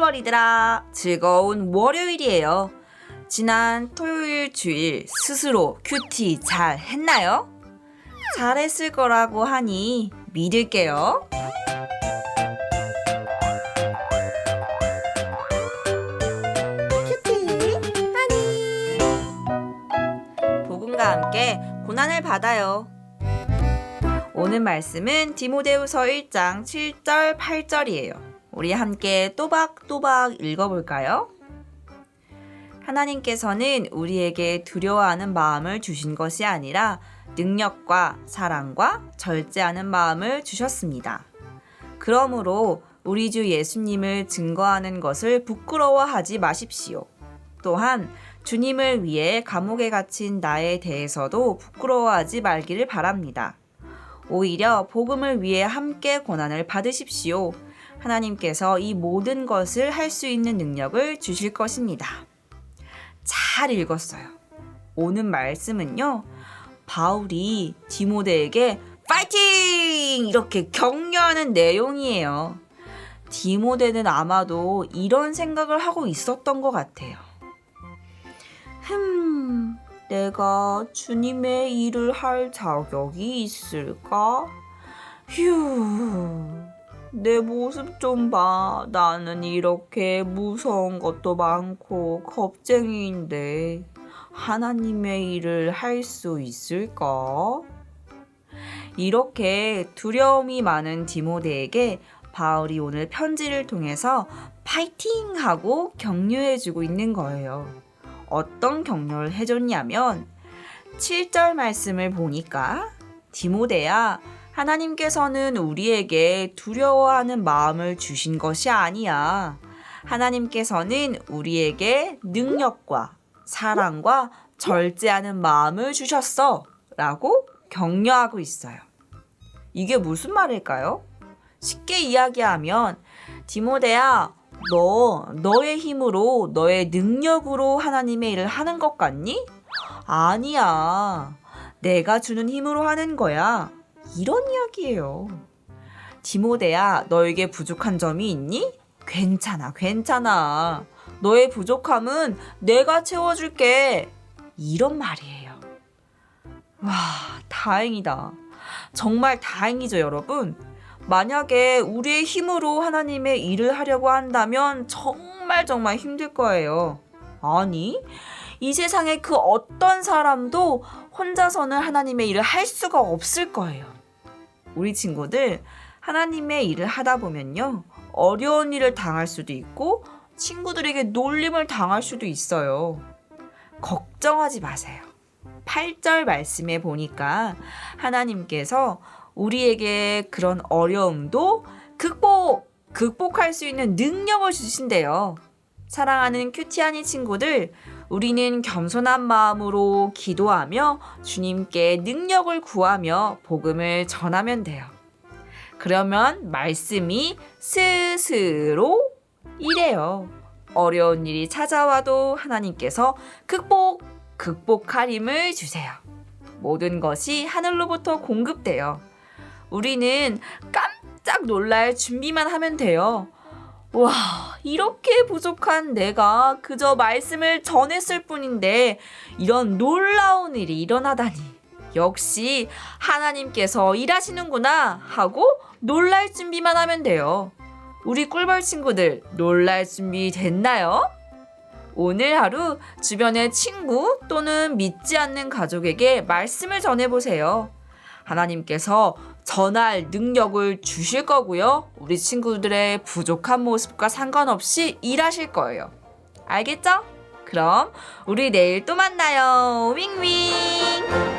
꿀벌이들아, 즐거운 월요일이에요. 지난 토요일 주일 스스로 큐티 잘 했나요? 잘했을 거라고 하니 믿을게요. 큐티 하니 복음과 함께 고난을 받아요. 오늘 말씀은 디모데후서 1장 7절 8절이에요. 우리 함께 또박또박 읽어볼까요? 하나님께서는 우리에게 두려워하는 마음을 주신 것이 아니라 능력과 사랑과 절제하는 마음을 주셨습니다. 그러므로 우리 주 예수님을 증거하는 것을 부끄러워하지 마십시오. 또한 주님을 위해 감옥에 갇힌 나에 대해서도 부끄러워하지 말기를 바랍니다. 오히려 복음을 위해 함께 고난을 받으십시오. 하나님께서 이 모든 것을 할 수 있는 능력을 주실 것입니다. 잘 읽었어요. 오는 말씀은요. 바울이 디모데에게 파이팅! 이렇게 격려하는 내용이에요. 디모데는 아마도 이런 생각을 하고 있었던 것 같아요. 흠, 내가 주님의 일을 할 자격이 있을까? 휴, 내 모습 좀 봐. 나는 이렇게 무서운 것도 많고 겁쟁이인데 하나님의 일을 할 수 있을까? 이렇게 두려움이 많은 디모데에게 바울이 오늘 편지를 통해서 파이팅! 하고 격려해주고 있는 거예요. 어떤 격려를 해줬냐면 7절 말씀을 보니까 디모데야 하나님께서는 우리에게 두려워하는 마음을 주신 것이 아니야. 하나님께서는 우리에게 능력과 사랑과 절제하는 마음을 주셨어. 라고 격려하고 있어요. 이게 무슨 말일까요? 쉽게 이야기하면 디모데야 너 너의 힘으로 너의 능력으로 하나님의 일을 하는 것 같니? 아니야. 내가 주는 힘으로 하는 거야. 이런 이야기예요. 디모데야, 너에게 부족한 점이 있니? 괜찮아, 괜찮아. 너의 부족함은 내가 채워줄게. 이런 말이에요. 와, 다행이다. 정말 다행이죠, 여러분. 만약에 우리의 힘으로 하나님의 일을 하려고 한다면 정말 정말 힘들 거예요. 아니, 이 세상에 그 어떤 사람도 혼자서는 하나님의 일을 할 수가 없을 거예요. 우리 친구들, 하나님의 일을 하다 보면요. 어려운 일을 당할 수도 있고, 친구들에게 놀림을 당할 수도 있어요. 걱정하지 마세요. 8절 말씀에 보니까 하나님께서 우리에게 그런 어려움도 극복, 극복할 수 있는 능력을 주신대요. 사랑하는 큐티하니 친구들, 우리는 겸손한 마음으로 기도하며 주님께 능력을 구하며 복음을 전하면 돼요. 그러면 말씀이 스스로 이래요. 어려운 일이 찾아와도 하나님께서 극복, 극복할 힘을 주세요. 모든 것이 하늘로부터 공급돼요. 우리는 깜짝 놀랄 준비만 하면 돼요. 와, 이렇게 부족한 내가 그저 말씀을 전했을 뿐인데 이런 놀라운 일이 일어나다니. 역시 하나님께서 일하시는구나 하고 놀랄 준비만 하면 돼요. 우리 꿀벌 친구들 놀랄 준비 됐나요? 오늘 하루 주변의 친구 또는 믿지 않는 가족에게 말씀을 전해보세요. 하나님께서 전할 능력을 주실 거고요. 우리 친구들의 부족한 모습과 상관없이 일하실 거예요. 알겠죠? 그럼 우리 내일 또 만나요. 윙윙!